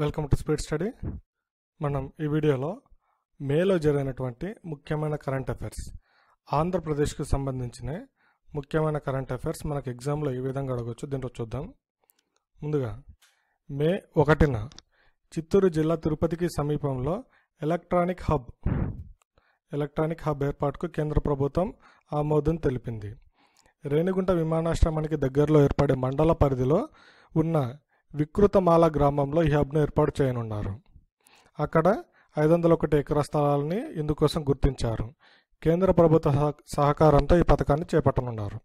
Welcome to speed study మనం ఈ వీడియోలో మేలో జరిగినటువంటి ముఖ్యమైన కరెంట్ అఫైర్స్ ఆంధ్రప్రదేశ్కి సంబంధించిన ముఖ్యమైన కరెంట్ అఫైర్స్ మనకు ఎగ్జామ్లో ఏ విధంగా అడగవచ్చు దీంట్లో చూద్దాం. ముందుగా మే ఒకటిన చిత్తూరు జిల్లా తిరుపతికి సమీపంలో ఎలక్ట్రానిక్ హబ్ ఎలక్ట్రానిక్ హబ్ ఏర్పాటుకు కేంద్ర ప్రభుత్వం ఆమోదం తెలిపింది. రేణిగుంట విమానాశ్రమానికి దగ్గరలో ఏర్పడే మండల పరిధిలో ఉన్న వికృతమాల గ్రామంలో ఈ హబ్ను ఏర్పాటు చేయనున్నారు. అక్కడ ఐదు వందల ఒకటి ఎకరా స్థలాలని ఇందుకోసం గుర్తించారు. కేంద్ర ప్రభుత్వ సహ- సహకారంతో ఈ పథకాన్ని చేపట్టనున్నారు.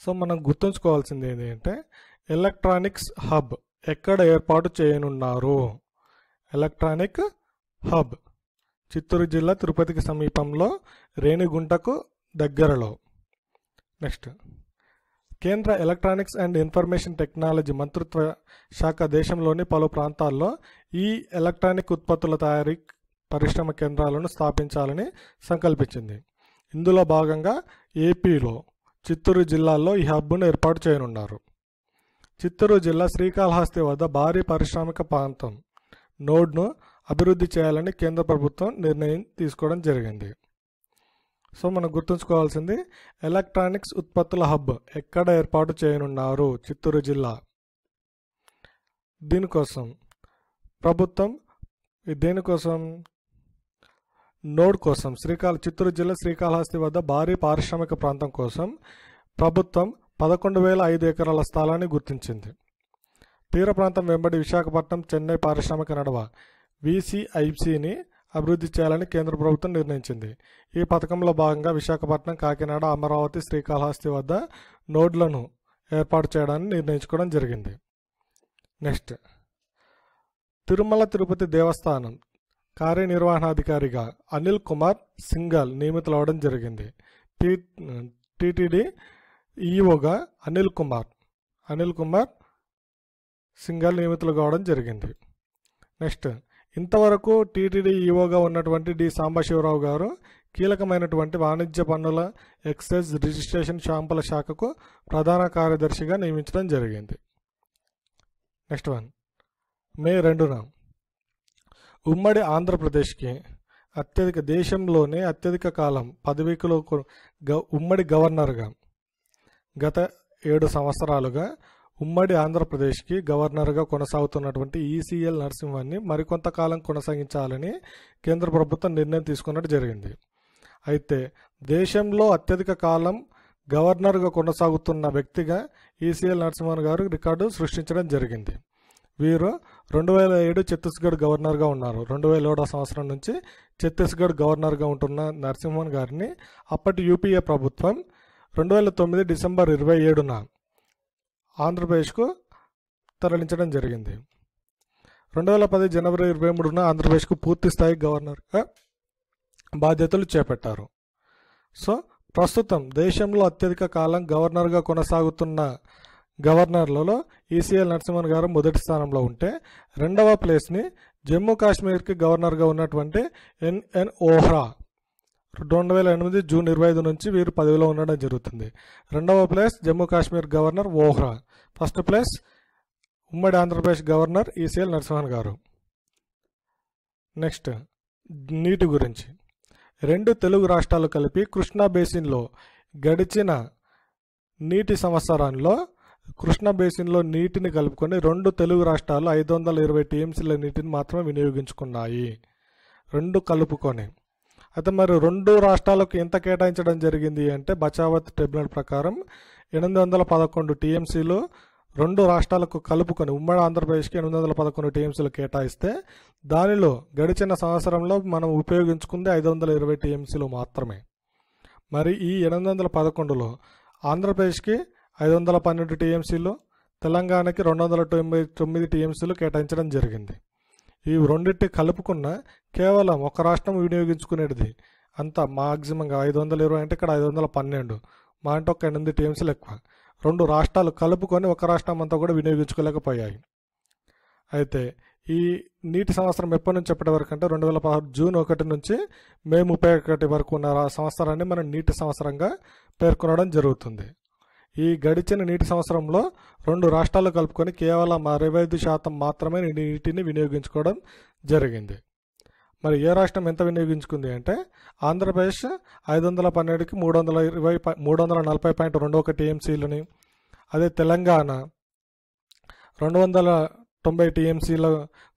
సో మనం గుర్తుంచుకోవాల్సింది ఏంటంటే ఎలక్ట్రానిక్స్ హబ్ ఎక్కడ ఏర్పాటు చేయనున్నారు? ఎలక్ట్రానిక్ హబ్ చిత్తూరు జిల్లా తిరుపతికి సమీపంలో రేణిగుంటకు దగ్గరలో. నెక్స్ట్. కేంద్ర ఎలక్ట్రానిక్స్ అండ్ ఇన్ఫర్మేషన్ టెక్నాలజీ మంత్రిత్వ శాఖ దేశంలోని పలు ప్రాంతాల్లో ఈ ఎలక్ట్రానిక్ ఉత్పత్తుల తయారీ పరిశ్రమ కేంద్రాలను స్థాపించాలని సంకల్పించింది. ఇందులో భాగంగా ఏపీలో చిత్తూరు జిల్లాలో ఈ హబ్ను ఏర్పాటు చేయనున్నారు. చిత్తూరు జిల్లా శ్రీకాళహస్తి వద్ద భారీ పారిశ్రామిక ప్రాంతం నోడ్ను అభివృద్ధి చేయాలని కేంద్ర ప్రభుత్వం నిర్ణయం తీసుకోవడం జరిగింది. సో మనం గుర్తుంచుకోవాల్సింది ఎలక్ట్రానిక్స్ ఉత్పత్తుల హబ్ ఎక్కడ ఏర్పాటు చేయనున్నారు చిత్తూరు జిల్లా? దీనికోసం ప్రభుత్వం దేనికోసం? నోడ్ కోసం శ్రీకాళ చిత్తూరు జిల్లా శ్రీకాళహస్తి వద్ద భారీ పారిశ్రామిక ప్రాంతం కోసం ప్రభుత్వం పదకొండు వేల ఐదు ఎకరాల స్థలాన్ని గుర్తించింది. తీర ప్రాంతం వెంబడి విశాఖపట్నం చెన్నై పారిశ్రామిక నడవ విసిఐసిని అభివృద్ధి చేయాలని కేంద్ర ప్రభుత్వం నిర్ణయించింది. ఈ పథకంలో భాగంగా విశాఖపట్నం కాకినాడ అమరావతి శ్రీకాళహస్తి వద్ద నోడ్లను ఏర్పాటు చేయడాన్ని నిర్ణయించుకోవడం జరిగింది. నెక్స్ట్. తిరుమల తిరుపతి దేవస్థానం కార్యనిర్వహణాధికారిగా అనిల్ కుమార్ సింగల్ నియమితులవడం జరిగింది. టీ టిటిడి ఈఓగా అనిల్ కుమార్ అనిల్ కుమార్ సింగల్ నియమితులు కావడం జరిగింది. నెక్స్ట్. ఇంతవరకు టీటీడీ ఈఓగా ఉన్నటువంటి డి సాంబశివరావు గారు కీలకమైనటువంటి వాణిజ్య పన్నుల ఎక్సైజ్ రిజిస్ట్రేషన్ షాంపుల శాఖకు ప్రధాన కార్యదర్శిగా నియమించడం జరిగింది. Next one. మే రెండున. ఉమ్మడి ఆంధ్రప్రదేశ్కి అత్యధిక దేశంలోనే అత్యధిక కాలం పదవికలో గ- ఉమ్మడి గవర్నర్గా గత ఏడు సంవత్సరాలుగా ఉమ్మడి ఆంధ్రప్రదేశ్కి గవర్నర్గా కొనసాగుతున్నటువంటి ఈసీఎల్ నరసింహాన్ని మరికొంతకాలం కొనసాగించాలని కేంద్ర ప్రభుత్వం నిర్ణయం తీసుకున్నట్టు జరిగింది. అయితే దేశంలో అత్యధిక కాలం గవర్నర్గా కొనసాగుతున్న వ్యక్తిగా ఈసీఎల్ నరసింహన్ గారు రికార్డు సృష్టించడం జరిగింది. వీరు రెండు వేల ఏడు ఛత్తీస్గఢ్ గవర్నర్గా ఉన్నారు. రెండు వేల ఏడో సంవత్సరం నుంచి ఛత్తీస్గఢ్ గవర్నర్గా ఉంటున్న నరసింహన్ గారిని అప్పటి యూపీఏ ప్రభుత్వం రెండు వేల తొమ్మిది డిసెంబర్ ఇరవై ఏడున ఆంధ్రప్రదేశ్కు తరలించడం జరిగింది. రెండు వేల పది జనవరి ఇరవై మూడున ఆంధ్రప్రదేశ్కు పూర్తి స్థాయి గవర్నర్గా బాధ్యతలు చేపట్టారు. సో ప్రస్తుతం దేశంలో అత్యధిక కాలం గవర్నర్గా కొనసాగుతున్న గవర్నర్లలో ఈసీఎల్ నరసింహన్ గారు మొదటి స్థానంలో ఉంటే రెండవ ప్లేస్ని జమ్మూ కాశ్మీర్కి గవర్నర్గా ఉన్నటువంటి ఎన్ఎన్ ఓహ్రా రెండు వేల ఎనిమిది జూన్ ఇరవై ఐదు నుంచి వీరు పదవిలో ఉండడం జరుగుతుంది. రెండవ place Jammu Kashmir governor Vohra. First place ఉమ్మడి ఆంధ్రప్రదేశ్ గవర్నర్ ఈసీఎల్ నరసింహన్ గారు. నెక్స్ట్ నీటి గురించి. రెండు తెలుగు రాష్ట్రాలు కలిపి కృష్ణా బేసిన్లో గడిచిన నీటి సంవత్సరంలో కృష్ణా బేసిన్లో నీటిని కలుపుకొని రెండు తెలుగు రాష్ట్రాలు ఐదు వందల ఇరవై టీఎంసీల నీటిని మాత్రమే వినియోగించుకున్నాయి. రెండు కలుపుకొని. అయితే మరి రెండు రాష్ట్రాలకు ఎంత కేటాయించడం జరిగింది అంటే బచావత్ ట్రిబ్యునల్ ప్రకారం ఎనిమిది వందల పదకొండు టీఎంసీలు రెండు రాష్ట్రాలకు కలుపుకొని ఉమ్మడి ఆంధ్రప్రదేశ్కి ఎనిమిది వందల పదకొండు టీఎంసీలు కేటాయిస్తే దానిలో గడిచిన సంవత్సరంలో మనం ఉపయోగించుకుంది ఐదు వందల ఇరవై టీఎంసీలు మాత్రమే. మరి ఈ ఎనిమిది వందల పదకొండులో ఆంధ్రప్రదేశ్కి ఐదు వందల పన్నెండు టీఎంసీలు తెలంగాణకి రెండు వందల తొంభై తొమ్మిది టీఎంసీలు కేటాయించడం జరిగింది. ఇవి రెండింటి కలుపుకున్న కేవలం ఒక రాష్ట్రం వినియోగించుకునేది అంత మాక్సిమంగా ఐదు వందల ఇరవై అంటే ఇక్కడ ఐదు వందల పన్నెండు. మా అంటే ఒక ఎనిమిది టీఎంసీలు ఎక్కువ రెండు రాష్ట్రాలు కలుపుకొని ఒక రాష్ట్రం అంతా కూడా వినియోగించుకోలేకపోయాయి. అయితే ఈ నీటి సంవత్సరం ఎప్పటి నుంచి ఎప్పటి వరకు అంటే రెండు వేల పదహారు జూన్ ఒకటి నుంచి మే ముప్పై ఒకటి వరకు ఉన్న సంవత్సరాన్ని మనం నీటి సంవత్సరంగా పేర్కొనడం జరుగుతుంది. ఈ గడిచిన నీటి సంవత్సరంలో రెండు రాష్ట్రాలు కలుపుకొని కేవలం అరవై ఐదు శాతం మాత్రమే నీటిని వినియోగించుకోవడం జరిగింది. మరి ఏ రాష్ట్రం ఎంత వినియోగించుకుంది అంటే ఆంధ్రప్రదేశ్ ఐదు వందల పన్నెండుకి మూడు వందల ఇరవై మూడు వందల నలభై పాయింట్ రెండు ఒక టీఎంసీలని అదే తెలంగాణ రెండు వందల తొంభై టీఎంసీల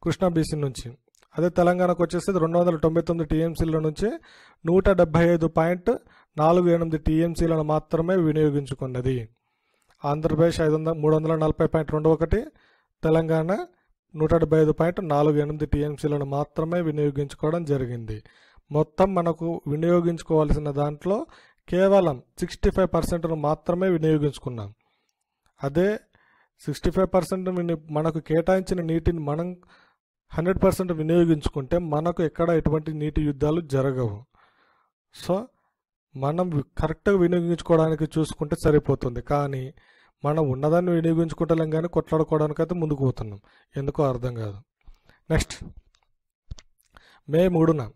కృష్ణా బీసీ నుంచి అదే తెలంగాణకు వచ్చేసి రెండు వందల తొంభై తొమ్మిది టీఎంసీల నుంచి నూట డెబ్బై ఐదు పాయింట్ నాలుగు ఎనిమిది టీఎంసీలను మాత్రమే వినియోగించుకున్నది. ఆంధ్రప్రదేశ్ ఐదు వందల మూడు వందల నలభై పాయింట్ రెండు ఒకటి తెలంగాణ నూట డెబ్బై ఐదు పాయింట్ నాలుగు ఎనిమిది టీఎంసీలను మాత్రమే వినియోగించుకోవడం జరిగింది. మొత్తం మనకు వినియోగించుకోవాల్సిన దాంట్లో కేవలం సిక్స్టీ ఫైవ్ పర్సెంట్ను మాత్రమే వినియోగించుకున్నాం. అదే సిక్స్టీ ఫైవ్ పర్సెంట్ మనకు కేటాయించిన నీటిని మనం హండ్రెడ్ పర్సెంట్ వినియోగించుకుంటే మనకు ఎక్కడ ఎటువంటి నీటి యుద్ధాలు జరగవు. సో మనం కరెక్ట్గా వినియోగించుకోవడానికి చూసుకుంటే సరిపోతుంది. కానీ మనం ఉన్నదాన్ని వినియోగించుకుంటలేం కానీ కొట్లాడుకోవడానికి అయితే ముందుకు పోతున్నాం. ఎందుకో అర్థం కాదు. నెక్స్ట్. మే మూడున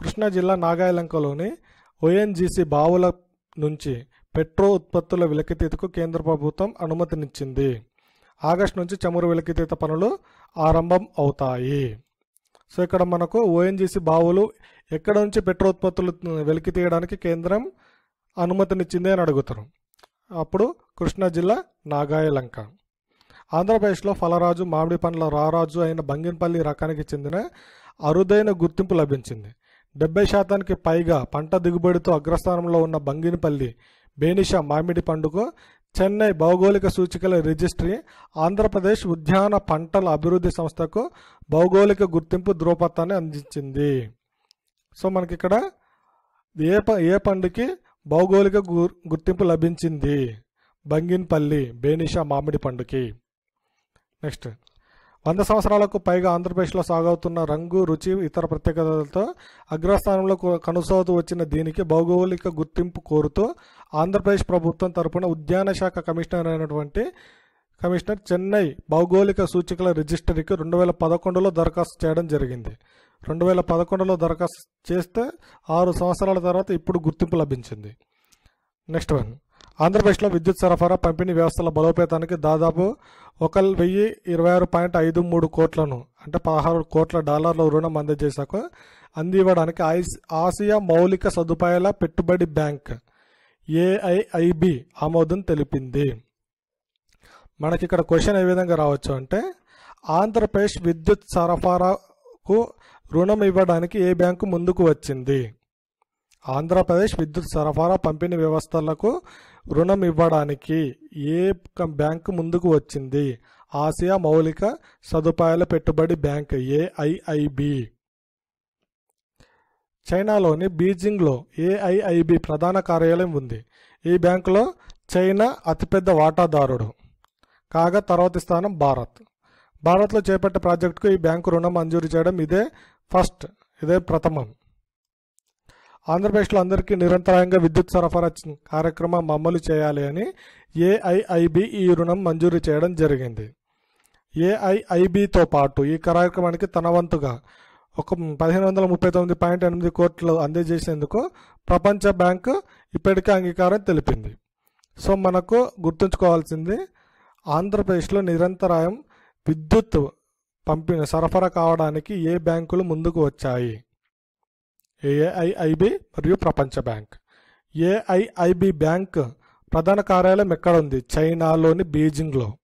కృష్ణా జిల్లా నాగాయలంకలోని ఓఎన్జీసీ బావుల నుంచి పెట్రో ఉత్పత్తుల వెలికితీతకు కేంద్ర ప్రభుత్వం అనుమతినిచ్చింది. ఆగస్టు నుంచి చమురు వెలికితీత పనులు ఆరంభం అవుతాయి. సో ఇక్కడ మనకు ఓఎన్జీసీ బావులు ఎక్కడ నుంచి పెట్రోత్పత్తులు వెలికి తీయడానికి కేంద్రం అనుమతినిచ్చింది అని అడుగుతారు. అప్పుడు కృష్ణా జిల్లా నాగాయలంక. ఆంధ్రప్రదేశ్లో ఫలరాజు మామిడి పండ్ల రారాజు అయిన బంగినపల్లి రకానికి చెందిన అరుదైన గుర్తింపు లభించింది. డెబ్బై శాతానికి పైగా పంట దిగుబడితో అగ్రస్థానంలో ఉన్న బంగినపల్లి బేనిషా మామిడి పండుగ చెన్నై భౌగోళిక సూచికల రిజిస్ట్రీ ఆంధ్రప్రదేశ్ ఉద్యాన పంటల అభివృద్ధి సంస్థకు భౌగోళిక గుర్తింపు ధృవపత్రాన్ని అందించింది. సో మనకి ఇక్కడ ఏ ప ఏ పండుకి భౌగోళిక గు- గుర్తింపు లభించింది? బంగిన్పల్లి బేనిషా మామిడి పండుకి. నెక్స్ట్. వంద సంవత్సరాలకు పైగా ఆంధ్రప్రదేశ్లో సాగవుతున్న రంగు రుచి ఇతర ప్రత్యేకతలతో అగ్రస్థానంలో కొ- కొనసాగుతూ వచ్చిన దీనికి భౌగోళిక గుర్తింపు కోరుతూ ఆంధ్రప్రదేశ్ ప్రభుత్వం తరపున ఉద్యాన శాఖ కమిషనర్ అయినటువంటి కమిషనర్ చెన్నై భౌగోళిక సూచికల రిజిస్టరీకి రెండు వేల పదకొండులో దరఖాస్తు చేయడం జరిగింది. రెండు వేల పదకొండులో దరఖాస్తు చేస్తే ఆరు సంవత్సరాల తర్వాత ఇప్పుడు గుర్తింపు లభించింది. Next one. ఆంధ్రప్రదేశ్లో విద్యుత్ సరఫరా పంపిణీ వ్యవస్థల బలోపేతానికి దాదాపు ఒక వెయ్యి ఇరవై ఆరు పాయింట్ ఐదు మూడు కోట్లను అంటే పదహారు కోట్ల డాలర్ల రుణం అందజేశాక అందివ్వడానికి ఆసియా మౌలిక సదుపాయాల పెట్టుబడి బ్యాంక్ ఏఐఐబి ఆమోదం తెలిపింది. మనకి ఇక్కడ క్వశ్చన్ ఏ విధంగా రావచ్చు అంటే ఆంధ్రప్రదేశ్ విద్యుత్ సరఫరాకు రుణం ఇవ్వడానికి ఏ బ్యాంకు ముందుకు వచ్చింది? ఆంధ్రప్రదేశ్ విద్యుత్ సరఫరా పంపిణీ వ్యవస్థలకు రుణం ఇవ్వడానికి ఏ బ్యాంకు ముందుకు వచ్చింది? ఆసియా మౌలిక సదుపాయాల పెట్టుబడి బ్యాంక్ ఏఐఐబి. చైనాలోని బీజింగ్లో ఏఐఐబి ప్రధాన కార్యాలయం ఉంది. ఈ బ్యాంకులో చైనా అతిపెద్ద వాటాదారుడు. కాగా తర్వాతి స్థానం భారత్. భారత్లో చేపట్టే ప్రాజెక్టుకు ఈ బ్యాంకు రుణం మంజూరు చేయడం ఇదే ఫస్ట్ ఇదే ప్రథమం. ఆంధ్రప్రదేశ్లో అందరికీ నిరంతరాయంగా విద్యుత్ సరఫరా కార్యక్రమం అమలు చేయాలి అని ఏఐఐబి ఈ రుణం మంజూరు చేయడం జరిగింది. ఏఐఐబితో పాటు ఈ కార్యక్రమానికి తన వంతుగా ఒక పదిహేను వందల ముప్పై తొమ్మిది పాయింట్ ఎనిమిది కోట్లు అందజేసేందుకు ప్రపంచ బ్యాంకు ఇప్పటికే అంగీకారం తెలిపింది. సో మనకు గుర్తుంచుకోవాల్సింది ఆంధ్రప్రదేశ్లో నిరంతరాయం విద్యుత్ పంపిణీ సరఫరా కావడానికి ఏ బ్యాంకులు ముందుకు వచ్చాయి? ఏఐఐబి మరియు ప్రపంచ బ్యాంక్. ఏఐఐబి బ్యాంక్ ప్రధాన కార్యాలయం ఎక్కడ ఉంది చైనాలోని బీజింగ్లో.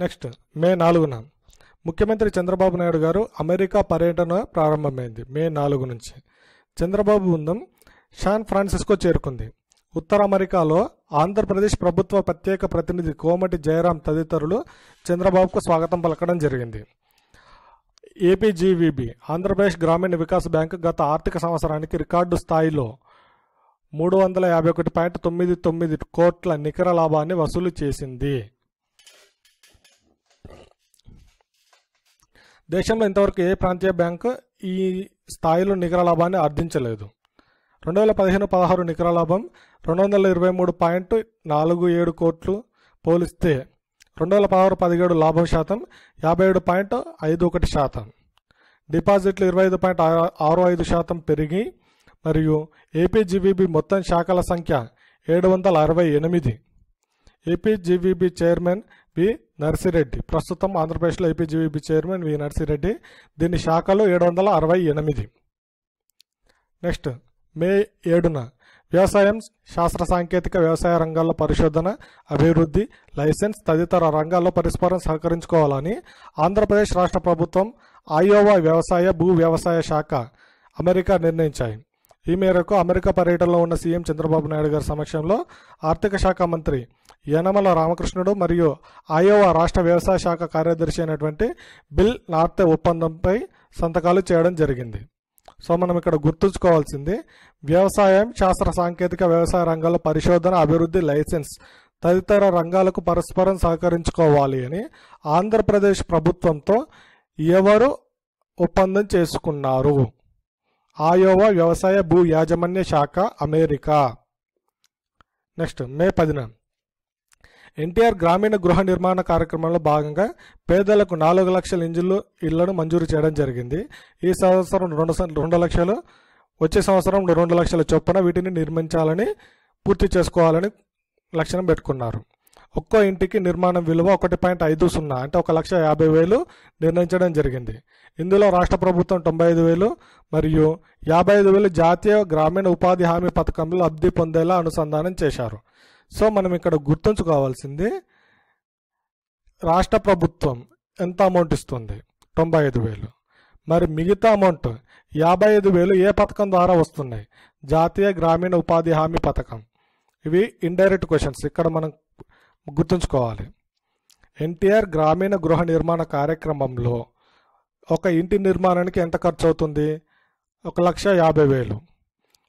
నెక్స్ట్ మే నాలుగున. ముఖ్యమంత్రి చంద్రబాబు నాయుడు గారు అమెరికా పర్యటన ప్రారంభమైంది మే నాలుగు నుంచి. చంద్రబాబు బృందం శాన్ ఫ్రాన్సిస్కో చేరుకుంది. ఉత్తర అమెరికాలో ఆంధ్రప్రదేశ్ ప్రభుత్వ ప్రత్యేక ప్రతినిధి కోమటి జయరాం తదితరులు చంద్రబాబుకు స్వాగతం పలకడం జరిగింది. ఏపీజీవీబీ ఆంధ్రప్రదేశ్ గ్రామీణ వికాస్ బ్యాంక్ గత ఆర్థిక సంవత్సరానికి రికార్డు స్థాయిలో మూడు వందల యాభై ఒకటి పాయింట్ తొమ్మిది తొమ్మిది కోట్ల నికర లాభాన్ని వసూలు చేసింది. దేశంలో ఇంతవరకు ఏ ప్రాంతీయ బ్యాంకు ఈ స్థాయిలో నికర లాభాన్ని ఆర్జించలేదు రెండు వేల పదిహేను పదహారు నికర లాభం రెండు వందల ఇరవై మూడు పాయింట్ నాలుగు ఏడు కోట్లు పోలిస్తే రెండు వేల పదహారు పదిహేడు లాభం శాతం యాభై ఏడు పాయింట్ ఐదు ఒకటి శాతం. డిపాజిట్లు ఇరవై ఐదు పాయింట్ ఆరు ఐదు శాతం పెరిగి మరియు ఏపీజీవీబీ మొత్తం శాఖల సంఖ్య ఏడు వందల అరవై ఎనిమిది. ఏపీజీవీబీ చైర్మన్ వి నర్సిరెడ్డి ప్రస్తుతం ఆంధ్రప్రదేశ్లో ఏపీజీవీబీ చైర్మన్ వి నర్సిరెడ్డి దీని శాఖలు ఏడు వందల అరవై ఎనిమిది. నెక్స్ట్ మే ఏడున వ్యవసాయం శాస్త్ర సాంకేతిక వ్యవసాయ రంగాల్లో పరిశోధన అభివృద్ధి లైసెన్స్ తదితర రంగాల్లో పరస్పరం సహకరించుకోవాలని ఆంధ్రప్రదేశ్ రాష్ట్ర ప్రభుత్వం ఆయోవా వ్యవసాయ భూ వ్యవసాయ శాఖ అమెరికా నిర్ణయించాయి. ఈ మేరకు అమెరికా పర్యటనలో ఉన్న సీఎం చంద్రబాబు నాయుడు గారి సమక్షంలో ఆర్థిక శాఖ మంత్రి యనమల రామకృష్ణుడు మరియు ఆయోవా రాష్ట్ర వ్యవసాయ శాఖ కార్యదర్శి అయినటువంటి బిల్ నార్తే ఒప్పందంపై సంతకాలు చేయడం జరిగింది. సో మనం ఇక్కడ గుర్తుంచుకోవాల్సింది వ్యవసాయం శాస్త్ర సాంకేతిక వ్యవసాయ రంగాల్లో పరిశోధన అభివృద్ధి లైసెన్స్ తదితర రంగాలకు పరస్పరం సహకరించుకోవాలి అని ఆంధ్రప్రదేశ్ ప్రభుత్వంతో ఎవరు ఒప్పందం చేసుకున్నారు? ఆయోవా వ్యవసాయ భూ యాజమాన్య శాఖ అమెరికా. నెక్స్ట్ మే పదిన. ఎన్టీఆర్ గ్రామీణ గృహ నిర్మాణ కార్యక్రమంలో భాగంగా పేదలకు నాలుగు లక్షల ఇంజిన్లు ఇళ్ళను మంజూరు చేయడం జరిగింది. ఈ సంవత్సరం రెండు రెండు లక్షలు వచ్చే సంవత్సరం రెండు లక్షల చొప్పున వీటిని నిర్మించాలని పూర్తి చేసుకోవాలని లక్ష్యం పెట్టుకున్నారు. ఒక్కో ఇంటికి నిర్మాణం విలువ ఒకటి పాయింట్ ఐదు సున్నా అంటే ఒక లక్ష యాభై వేలు నిర్ణయించడం జరిగింది. ఇందులో రాష్ట్ర ప్రభుత్వం తొంభై ఐదు వేలు మరియు యాభై ఐదు వేలు జాతీయ గ్రామీణ ఉపాధి హామీ పథకంలో లబ్ధి పొందేలా అనుసంధానం చేశారు. సో మనం ఇక్కడ గుర్తుంచుకోవాల్సింది రాష్ట్ర ప్రభుత్వం ఎంత అమౌంట్ ఇస్తుంది? తొంభై ఐదు వేలు. మరి మిగతా అమౌంట్ యాభై ఐదు వేలు ఏ పథకం ద్వారా వస్తున్నాయి? జాతీయ గ్రామీణ ఉపాధి హామీ పథకం. ఇవి ఇండైరెక్ట్ క్వశ్చన్స్ ఇక్కడ మనం గుర్తుంచుకోవాలి. ఎన్టీఆర్ గ్రామీణ గృహ నిర్మాణ కార్యక్రమంలో ఒక ఇంటి నిర్మాణానికి ఎంత ఖర్చు అవుతుంది ఒక లక్ష యాభై వేలు.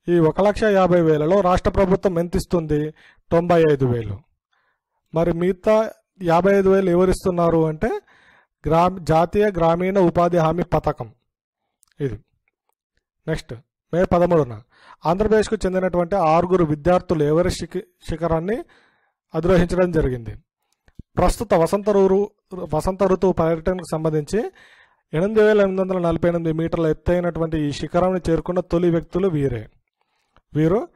ఈ ఒక లక్ష యాభై వేలలో రాష్ట్ర ప్రభుత్వం ఎంత ఇస్తుంది? తొంభై ఐదు వేలు. మరి మిగతా యాభై ఐదు వేలు ఎవరు ఇస్తున్నారు అంటే గ్రా జాతీయ గ్రామీణ ఉపాధి హామీ పథకం. ఇది. నెక్స్ట్ మే పదమూడున ఆంధ్రప్రదేశ్కు చెందినటువంటి ఆరుగురు విద్యార్థులు ఎవరెస్ట్ శిఖ శిఖరాన్ని అధిరోహించడం జరిగింది. ప్రస్తుత వసంత ఋతు వసంత ఋతువు పర్యటనకు సంబంధించి ఎనిమిది వేల ఎనిమిది వందల నలభై ఎనిమిది మీటర్ల ఎత్తైనటువంటి ఈ శిఖరాన్ని చేరుకున్న తొలి వ్యక్తులు వీరే. వీరు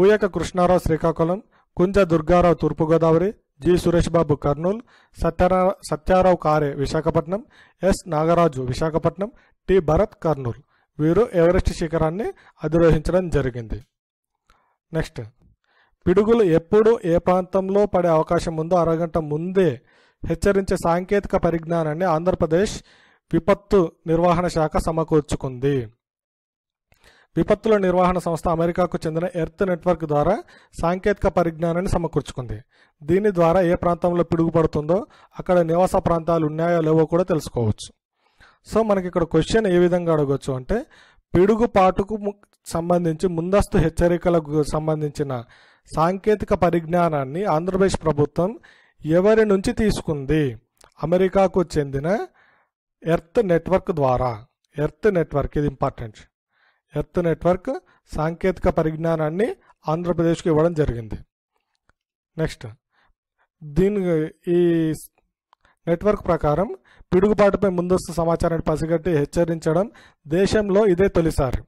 ఊయక కృష్ణారావు శ్రీకాకుళం కుంజ దుర్గారావు తూర్పుగోదావరి జి సురేష్ బాబు కర్నూలు సత్యారా సత్యారావు కారే విశాఖపట్నం ఎస్ నాగరాజు విశాఖపట్నం టి భరత్ కర్నూలు. వీరు ఎవరెస్ట్ శిఖరాన్ని అధిరోహించడం జరిగింది. నెక్స్ట్. పిడుగులు ఎప్పుడు ఏ ప్రాంతంలో పడే అవకాశం ఉందో అరగంట ముందే హెచ్చరించే సాంకేతిక పరిజ్ఞానాన్ని ఆంధ్రప్రదేశ్ విపత్తు నిర్వహణ శాఖ సమకూర్చుకుంది. విపత్తుల నిర్వహణ సంస్థ అమెరికాకు చెందిన ఎర్త్ నెట్వర్క్ ద్వారా సాంకేతిక పరిజ్ఞానాన్ని సమకూర్చుకుంది. దీని ద్వారా ఏ ప్రాంతంలో పిడుగుపడుతుందో అక్కడ నివాస ప్రాంతాలు ఉన్నాయో లేవో కూడా తెలుసుకోవచ్చు. సో మనకి ఇక్కడ క్వశ్చన్ ఏ విధంగా అడగవచ్చు అంటే పిడుగుపాటుకు సంబంధించి ముందస్తు హెచ్చరికలకు సంబంధించిన సాంకేతిక పరిజ్ఞానాన్ని ఆంధ్రప్రదేశ్ ప్రభుత్వం ఎవరి నుంచి తీసుకుంది? అమెరికాకు చెందిన ఎర్త్ నెట్వర్క్ ద్వారా. ఎర్త్ నెట్వర్క్ ఇది ఇంపార్టెంట్. ఎర్త్ నెట్వర్క్ సాంకేతిక పరిజ్ఞానాన్ని ఆంధ్రప్రదేశ్కు ఇవ్వడం జరిగింది. నెక్స్ట్ దీని ఈ నెట్వర్క్ ప్రకారం పిడుగుపాటుపై ముందస్తు సమాచారాన్ని పసిగట్టి హెచ్చరించడం దేశంలో ఇదే తొలిసారి.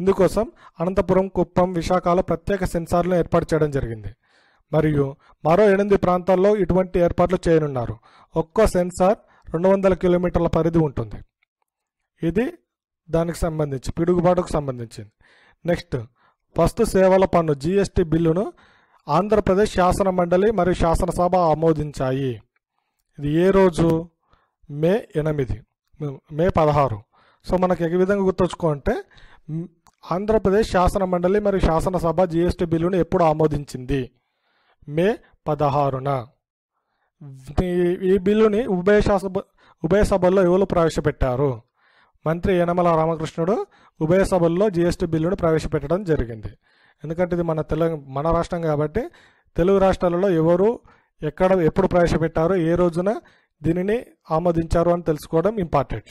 ఇందుకోసం అనంతపురం కుప్పం విశాఖలో ప్రత్యేక సెన్సార్లను ఏర్పాటు చేయడం జరిగింది. మరియు మరో ఎనిమిది ప్రాంతాల్లో ఇటువంటి ఏర్పాట్లు చేయనున్నారు. ఒక్కో సెన్సార్ రెండు వందల కిలోమీటర్ల పరిధి ఉంటుంది. ఇది దానికి సంబంధించి పిడుగుబాటుకు సంబంధించింది. నెక్స్ట్ వస్తు సేవల పన్ను జీఎస్టీ బిల్లును ఆంధ్రప్రదేశ్ శాసన మండలి మరియు శాసనసభ ఆమోదించాయి. ఇది ఏ రోజు? మే ఎనిమిది. మే పదహారు. సో మనకి ఏ విధంగా గుర్తుంచుకోంటే ఆంధ్రప్రదేశ్ శాసన మండలి మరియు శాసనసభ జిఎస్టి బిల్లును ఎప్పుడు ఆమోదించింది? మే పదహారున. ఈ- ఈ బిల్లుని ఉభయ శాసన ఉభయ సభల్లో ఎవరు ప్రవేశపెట్టారు? మంత్రి యనమల రామకృష్ణుడు ఉభయ సభల్లో జీఎస్టీ బిల్లును ప్రవేశపెట్టడం జరిగింది. ఎందుకంటే ఇది మన తెలంగాణ మన రాష్ట్రం కాబట్టి తెలుగు రాష్ట్రాలలో ఎవరు ఎక్కడ ఎప్పుడు ప్రవేశపెట్టారు ఏ రోజున దీనిని ఆమోదించారు అని తెలుసుకోవడం ఇంపార్టెంట్.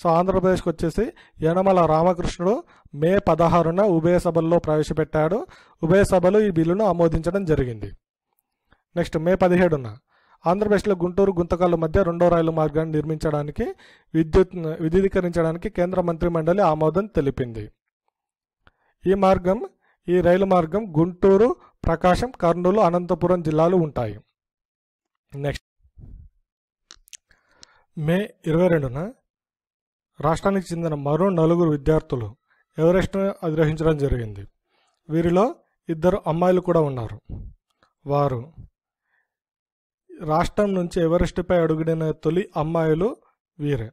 సో ఆంధ్రప్రదేశ్కి వచ్చేసి యనమల రామకృష్ణుడు మే పదహారున ఉభయ సభల్లో ప్రవేశపెట్టాడు. ఉభయ సభలు ఈ బిల్లును ఆమోదించడం జరిగింది. నెక్స్ట్ మే పదిహేడున ఆంధ్రప్రదేశ్లో గుంటూరు గుంతకల్లు మధ్య రెండో రైలు మార్గాన్ని నిర్మించడానికి విద్యుత్ విద్యుదీకరించడానికి కేంద్ర మంత్రి మండలి ఆమోదం తెలిపింది. ఈ మార్గం ఈ రైలు మార్గం గుంటూరు ప్రకాశం కర్నూలు అనంతపురం జిల్లాలు ఉంటాయి. నెక్స్ట్. మే ఇరవై రెండున రాష్ట్రానికి చెందిన మరో నలుగురు విద్యార్థులు ఎవరెస్ట్ను అధిరోహించడం జరిగింది. వీరిలో ఇద్దరు అమ్మాయిలు కూడా ఉన్నారు. వారు రాష్ట్రం నుంచి ఎవరెస్ట్పై అడుగుడిన తొలి అమ్మాయిలు వీరే.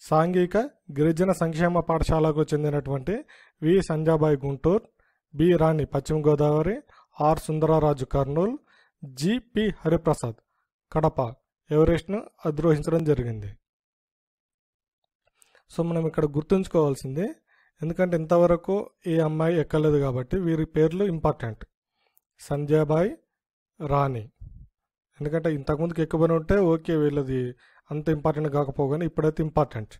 సాంఘిక గిరిజన సంక్షేమ పాఠశాలకు చెందినటువంటి వి. సంజాబాయి గుంటూరు బి. రాణి పశ్చిమ Godavari R. Sundararaju Kurnool G P Hariprasad Kadapa ఎవరెస్ట్ను అధిరోహించడం జరిగింది. సో మనం ఇక్కడ గుర్తుంచుకోవాల్సింది ఎందుకంటే ఇంతవరకు ఈ అమ్మాయి ఎక్కలేదు కాబట్టి వీరి పేర్లు ఇంపార్టెంట్. సంజయబాయ్ రాణి. ఎందుకంటే ఇంతకుముందుకు ఎక్కువనే ఉంటే ఓకే వీళ్ళది అంత ఇంపార్టెంట్ కాకపోగానే ఇప్పుడైతే ఇంపార్టెంట్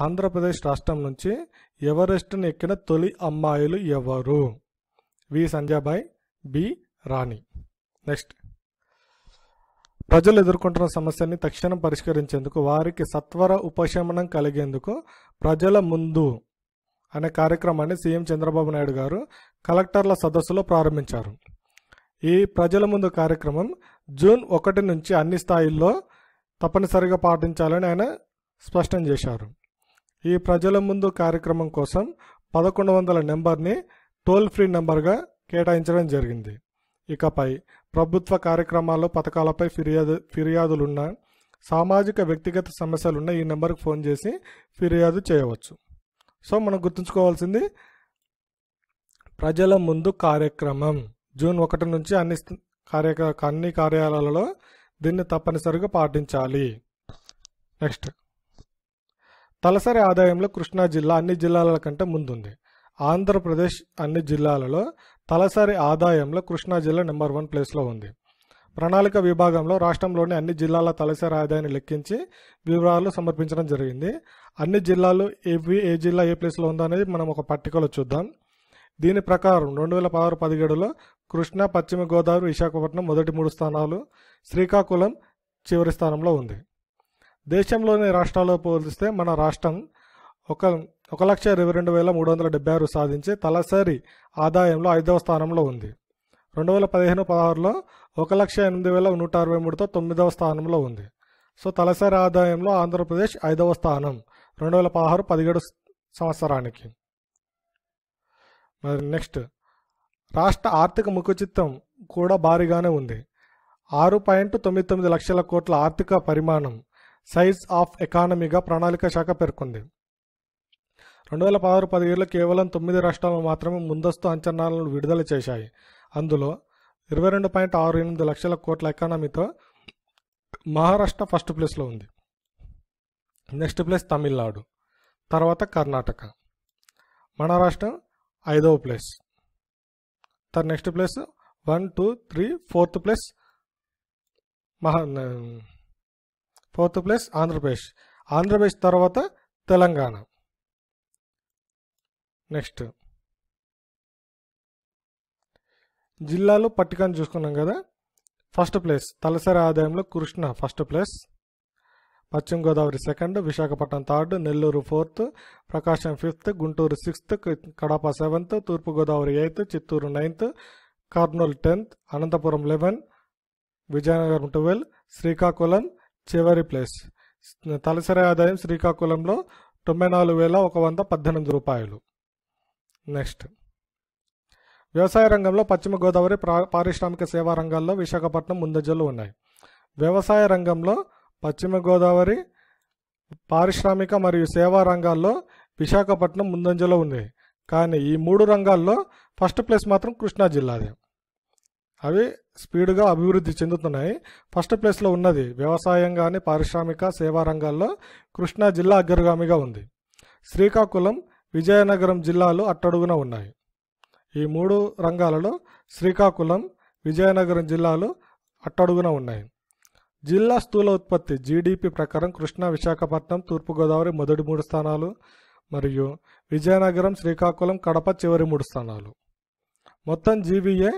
ఆంధ్రప్రదేశ్ రాష్ట్రం నుంచి ఎవరెస్ట్ని ఎక్కిన తొలి అమ్మాయిలు ఎవరు? వి. సంధ్యాబాయ్ బి. రాణి. నెక్స్ట్ ప్రజలు ఎదుర్కొంటున్న సమస్యని తక్షణం పరిష్కరించేందుకు వారికి సత్వర ఉపశమనం కలిగేందుకు ప్రజల ముందు అనే కార్యక్రమాన్ని సీఎం చంద్రబాబు నాయుడు గారు కలెక్టర్ల సదస్సులో ప్రారంభించారు. ఈ ప్రజల ముందు కార్యక్రమం జూన్ ఒకటి నుంచి అన్ని స్థాయిల్లో తప్పనిసరిగా పాటించాలని ఆయన స్పష్టం చేశారు. ఈ ప్రజల ముందు కార్యక్రమం కోసం పదకొండు వందల నెంబర్ని టోల్ ఫ్రీ నెంబర్గా కేటాయించడం జరిగింది. ఇకపై ప్రభుత్వ కార్యక్రమాల్లో పథకాలపై ఫిర్యాదు ఫిర్యాదులున్న సామాజిక వ్యక్తిగత సమస్యలున్న ఈ నెంబర్కి ఫోన్ చేసి ఫిర్యాదు చేయవచ్చు. సో మనం గుర్తుంచుకోవాల్సింది ప్రజల ముందు కార్యక్రమం. జూన్ ఒకటి నుంచి అన్ని కార్య అన్ని కార్యాలయాలలో దీన్ని తప్పనిసరిగా పాటించాలి. నెక్స్ట్. తలసరి ఆదాయంలో కృష్ణా జిల్లా అన్ని జిల్లాల కంటే ముందుంది. ఆంధ్రప్రదేశ్ అన్ని జిల్లాలలో తలసరి ఆదాయంలో కృష్ణా జిల్లా నెంబర్ వన్ ప్లేస్లో ఉంది. ప్రణాళిక విభాగంలో రాష్ట్రంలోని అన్ని జిల్లాల తలసరి ఆదాయాన్ని లెక్కించి వివరాలు సమర్పించడం జరిగింది. అన్ని జిల్లాలు ఏవి ఏ జిల్లా ఏ ప్లేస్లో ఉందో అనేది మనం ఒక పట్టికలో చూద్దాం. దీని ప్రకారం రెండు వేల పదహారు పదిహేడులో కృష్ణా పశ్చిమ గోదావరి విశాఖపట్నం మొదటి మూడు స్థానాలు శ్రీకాకుళం చివరి స్థానంలో ఉంది. దేశంలోని రాష్ట్రాల్లో పోలిస్తే మన రాష్ట్రం ఒక ఒక లక్ష ఇరవై రెండు వేల మూడు వందల డెబ్బై ఆరు సాధించి తలసరి ఆదాయంలో ఐదవ స్థానంలో ఉంది. రెండు వేల పదిహేను పదహారులో ఒక లక్ష ఎనిమిది వేల నూట అరవై మూడుతో తొమ్మిదవ స్థానంలో ఉంది. సో తలసరి ఆదాయంలో ఆంధ్రప్రదేశ్ ఐదవ స్థానం రెండు వేల పదహారు పదిహేడు సంవత్సరానికి. నెక్స్ట్ రాష్ట్ర ఆర్థిక ముఖచిత్తం కూడా భారీగానే ఉంది. ఆరు పాయింట్ తొమ్మిది తొమ్మిది లక్షల కోట్ల ఆర్థిక పరిమాణం సైజ్ ఆఫ్ ఎకానమీగా ప్రణాళిక శాఖ పేర్కొంది. రెండు వేల పదహారు పదిహేడులో కేవలం తొమ్మిది రాష్ట్రాలు మాత్రమే ముందస్తు అంచనాలను విడుదల చేశాయి. అందులో ఇరవై రెండు పాయింట్ ఆరు ఎనిమిది లక్షల కోట్ల ఎకానమీతో మహారాష్ట్ర ఫస్ట్ ప్లేస్లో ఉంది. నెక్స్ట్ ప్లేస్ తమిళనాడు తర్వాత కర్ణాటక. మన రాష్ట్రం ఐదవ ప్లేస్. తర్వాత next place one two three fourth place మహా ఫోర్త్ ప్లేస్ ఆంధ్రప్రదేశ్. ఆంధ్రప్రదేశ్ తర్వాత తెలంగాణ. నెక్స్ట్ జిల్లాలో పట్టికను చూసుకున్నాం కదా. ఫస్ట్ ప్లేస్ తలసరి ఆదాయంలో కృష్ణ ఫస్ట్ ప్లేస్ పశ్చిమ Godavari second Visakhapatnam third Nellore fourth Prakasam fifth Guntur sixth Kadapa seventh తూర్పుగోదావరి eighth Chittoor ninth Kurnool tenth Anantapur eleven Vizianagaram twelve Srikakulam చివరి ప్లేస్. తలసరి ఆదాయం శ్రీకాకుళంలో తొంభై నాలుగు వేల ఒక వంద పద్దెనిమిది రూపాయలు. నెక్స్ట్. వ్యవసాయ రంగంలో పశ్చిమ గోదావరి పారిశ్రామిక సేవా రంగాల్లో విశాఖపట్నం ముందంజలో ఉన్నాయి. వ్యవసాయ రంగంలో పశ్చిమ గోదావరి పారిశ్రామిక మరియు సేవా రంగాల్లో విశాఖపట్నం ముందంజలో ఉంది. కానీ ఈ మూడు రంగాల్లో ఫస్ట్ ప్లేస్ మాత్రం కృష్ణా జిల్లాదే. అవి స్పీడ్గా అభివృద్ధి చెందుతున్నాయి. ఫస్ట్ ప్లేస్లో ఉన్నది వ్యవసాయం కానీ పారిశ్రామిక సేవా రంగాల్లో కృష్ణా జిల్లా అగ్రగామిగా ఉంది. శ్రీకాకుళం విజయనగరం జిల్లాలు అట్టడుగున ఉన్నాయి. ఈ మూడు రంగాలలో శ్రీకాకుళం విజయనగరం జిల్లాలు అట్టడుగున ఉన్నాయి. జిల్లా స్థూల ఉత్పత్తి జీడిపి ప్రకారం కృష్ణా విశాఖపట్నం తూర్పుగోదావరి మొదటి మూడు స్థానాలు మరియు విజయనగరం శ్రీకాకుళం కడప చివరి మూడు స్థానాలు. మొత్తం జీవీఏ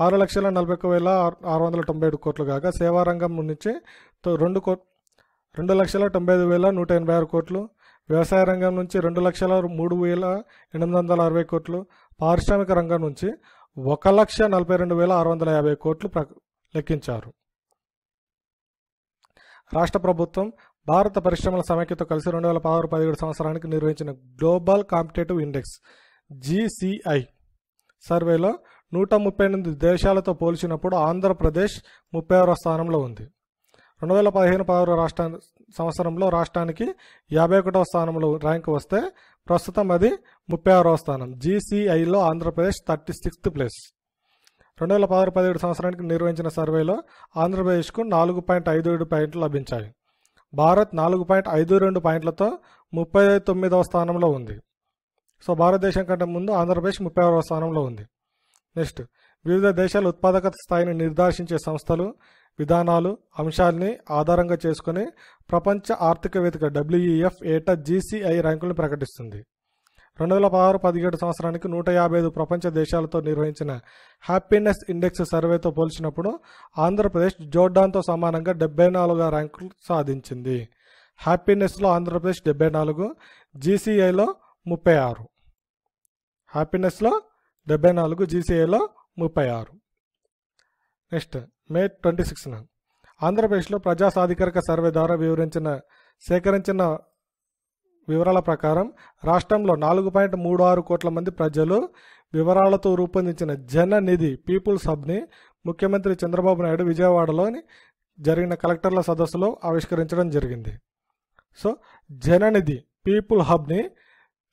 ఆరు లక్షల నలభై ఒక వేల ఆరు- వందల తొంభై ఏడు కోట్లు కాగా సేవారంగం నుంచి రెండు కో రెండు లక్షల తొంభై ఐదు వేల నూట ఎనభై ఆరు కోట్లు వ్యవసాయ రంగం నుంచి రెండు లక్షల మూడు వేల ఎనిమిది వందల అరవై కోట్లు పారిశ్రామిక రంగం నుంచి ఒక లక్ష నలభై రెండు వేల ఆరు వందల యాభై కోట్లు ప్ర లెక్కించారు. రాష్ట్ర ప్రభుత్వం భారత పరిశ్రమల సమైక్యతో కలిసి రెండు వేల పదహారు పదిహేడు సంవత్సరానికి నిర్వహించిన గ్లోబల్ కాంపిటేటివ్ ఇండెక్స్ జీసీఐ సర్వేలో నూట ముప్పై ఎనిమిది దేశాలతో పోల్చినప్పుడు ఆంధ్రప్రదేశ్ ముప్పై ఆరో స్థానంలో ఉంది. రెండు వేల పదిహేను పదహారు రాష్ట్ర సంవత్సరంలో రాష్ట్రానికి యాభై ఒకటవ స్థానంలో ర్యాంక్ వస్తే ప్రస్తుతం అది ముప్పై ఆరవ స్థానం. జీసీఐలో ఆంధ్రప్రదేశ్ థర్టీ సిక్స్త్ ప్లేస్. రెండు వేల పదహారు పదిహేడు సంవత్సరానికి నిర్వహించిన సర్వేలో ఆంధ్రప్రదేశ్కు నాలుగు పాయింట్ ఐదు ఏడు పాయింట్లు లభించాయి. భారత్ నాలుగు పాయింట్ ఐదు రెండు పాయింట్లతో ముప్పై తొమ్మిదవ స్థానంలో ఉంది. సో భారతదేశం కంటే ముందు ఆంధ్రప్రదేశ్ ముప్పై ఆరవ స్థానంలో ఉంది. నెక్స్ట్ వివిధ దేశాల ఉత్పాదకత స్థాయిని నిర్దేశించే సంస్థలు విధానాలు అంశాల్ని ఆధారంగా చేసుకుని ప్రపంచ ఆర్థిక వేదిక డబ్ల్యూఈఎఫ్ ఏటా జీసీఐ ర్యాంకులను ప్రకటిస్తుంది. రెండు వేల పదహారు పదిహేడు సంవత్సరానికి నూట యాభై ఐదు ప్రపంచ దేశాలతో నిర్వహించిన హ్యాపీనెస్ ఇండెక్స్ సర్వేతో పోల్చినప్పుడు ఆంధ్రప్రదేశ్ జోర్డాన్తో సమానంగా డెబ్బై నాలుగు ర్యాంకులు సాధించింది. హ్యాపీనెస్లో ఆంధ్రప్రదేశ్ డెబ్బై నాలుగు జీసీఐలో ముప్పై ఆరు. హ్యాపీనెస్లో డెబ్బై నాలుగు జీసీఐలో ముప్పై ఆరు. నెక్స్ట్ మే ట్వంటీ సిక్స్న. ఆంధ్రప్రదేశ్లో ప్రజా సాధికారిక సర్వే ద్వారా వివరించిన సేకరించిన వివరాల ప్రకారం రాష్ట్రంలో నాలుగు పాయింట్ మూడు ఆరు కోట్ల మంది ప్రజలు వివరాలతో రూపొందించిన జన నిధి పీపుల్స్ హబ్ని ముఖ్యమంత్రి చంద్రబాబు నాయుడు విజయవాడలోని జరిగిన కలెక్టర్ల సదస్సులో ఆవిష్కరించడం జరిగింది. సో జననిధి పీపుల్ హబ్ని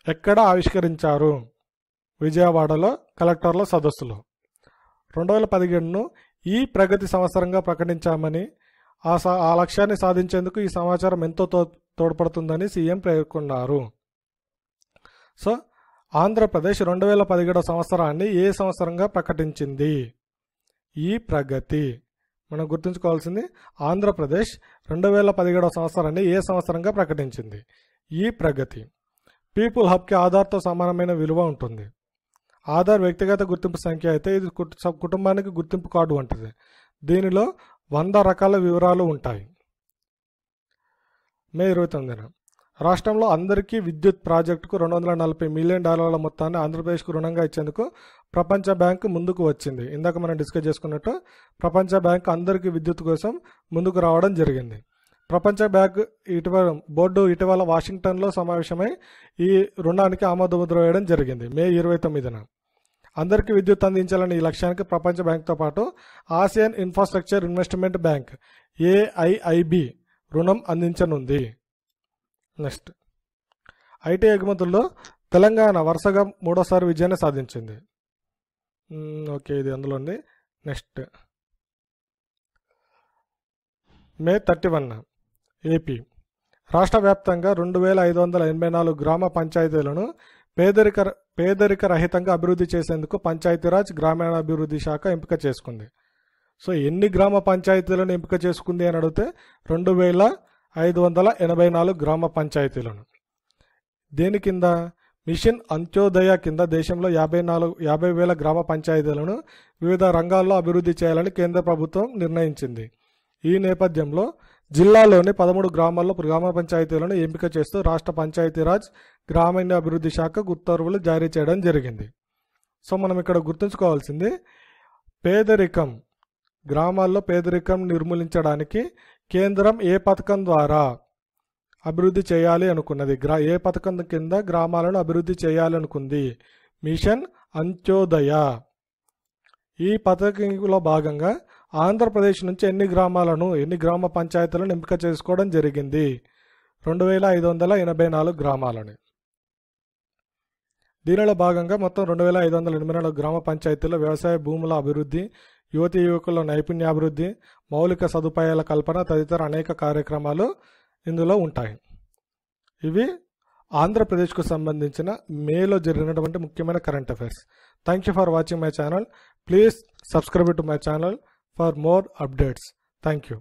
ఎక్కడ ఆవిష్కరించారు? విజయవాడలో కలెక్టర్ల సదస్సులో. రెండు వేల పదిహేడును ఈ ప్రగతి సంవత్సరంగా ప్రకటించామని ఆ సా ఆ లక్ష్యాన్ని సాధించేందుకు ఈ సమాచారం ఎంతో తో తోడ్పడుతుందని సీఎం పేర్కొన్నారు. సో ఆంధ్రప్రదేశ్ రెండు వేల పదిహేడవ సంవత్సరాన్ని ఏ సంవత్సరంగా ప్రకటించింది? ఈ ప్రగతి. మనం గుర్తుంచుకోవాల్సింది ఆంధ్రప్రదేశ్ రెండు వేల పదిహేడవ సంవత్సరాన్ని ఏ సంవత్సరంగా ప్రకటించింది? ఈ ప్రగతి. పీపుల్ హబ్కి ఆధార్తో సమానమైన విలువ ఉంటుంది. ఆధార్ వ్యక్తిగత గుర్తింపు సంఖ్య అయితే ఇది స- కుటుంబానికి గుర్తింపు కార్డు వంటిది. దీనిలో వంద రకాల వివరాలు ఉంటాయి. మే ఇరవై తొమ్మిదిన. రాష్ట్రంలో అందరికీ విద్యుత్ ప్రాజెక్టుకు రెండు వందల నలభై మిలియన్ డాలర్ల మొత్తాన్ని ఆంధ్రప్రదేశ్కు రుణంగా ఇచ్చేందుకు ప్రపంచ బ్యాంక్ ముందుకు వచ్చింది. ఇందాక మనం డిస్కస్ చేసుకున్నట్టు ప్రపంచ బ్యాంక్ అందరికీ విద్యుత్ కోసం ముందుకు రావడం జరిగింది. ప్రపంచ బ్యాంక్ ఇటీవల బోర్డు ఇటీవల వాషింగ్టన్లో సమావేశమై ఈ రుణానికి ఆమోదముద్ర వేయడం జరిగింది మే ఇరవై తొమ్మిదిన. అందరికీ విద్యుత్ అందించాలని ఈ లక్ష్యానికి ప్రపంచ బ్యాంక్తో పాటు Asian infrastructure investment bank A I I B రుణం అందించనుంది. నెక్స్ట్. ఐటీ ఎగుమతుల్లో తెలంగాణ వరుసగా మూడోసారి విజయాన్ని సాధించింది. ఓకే ఇది అందులో ఉంది. Next. May thirty one A P. రాష్ట్ర వ్యాప్తంగా రెండు వేల ఐదు వందల ఎనభై నాలుగు గ్రామ పంచాయతీలను పేదరిక పేదరిక రహితంగా అభివృద్ధి చేసేందుకు పంచాయతీరాజ్ గ్రామీణాభివృద్ధి శాఖ ఎంపిక చేసుకుంది. సో ఎన్ని గ్రామ పంచాయతీలను ఎంపిక చేసుకుంది అని అడిగితే రెండు వేల ఐదు వందల ఎనభై నాలుగు గ్రామ పంచాయతీలను. దేని కింద? మిషన్ అంత్యోదయ కింద దేశంలో యాభై నాలుగు యాభై వేల గ్రామ పంచాయతీలను వివిధ రంగాల్లో అభివృద్ధి చేయాలని కేంద్ర ప్రభుత్వం నిర్ణయించింది. ఈ నేపథ్యంలో జిల్లాలోని పదమూడు గ్రామాల్లో గ్రామ పంచాయతీలను ఎంపిక చేస్తూ రాష్ట్ర పంచాయతీరాజ్ గ్రామీణ అభివృద్ధి శాఖ ఉత్తర్వులు జారీ చేయడం జరిగింది. సో మనం ఇక్కడ గుర్తుంచుకోవాల్సింది పేదరికం గ్రామాల్లో పేదరికం నిర్మూలించడానికి కేంద్రం ఏ పథకం ద్వారా అభివృద్ధి చేయాలి అనుకున్నది? గ్రా ఏ పథకం కింద గ్రామాలను అభివృద్ధి చేయాలనుకుంది మిషన్ అంత్యోదయ. ఈ పథకంలో భాగంగా ఆంధ్రప్రదేశ్ నుంచి ఎన్ని గ్రామాలను ఎన్ని గ్రామ పంచాయతీలను ఎంపిక చేసుకోవడం జరిగింది? రెండు వేల ఐదు వందల ఎనభై నాలుగు గ్రామాలని. దీనిలో భాగంగా మొత్తం రెండు వేల ఐదు వందల ఎనభై నాలుగు గ్రామ పంచాయతీల్లో వ్యవసాయ భూముల అభివృద్ధి యువతి యువకుల నైపుణ్యాభివృద్ధి మౌలిక సదుపాయాల కల్పన తదితర అనేక కార్యక్రమాలు ఇందులో ఉంటాయి. ఇవి ఆంధ్రప్రదేశ్కు సంబంధించిన మేలో జరిగినటువంటి ముఖ్యమైన current affairs. Thank you for watching my channel. Please subscribe to my channel for more updates. Thank you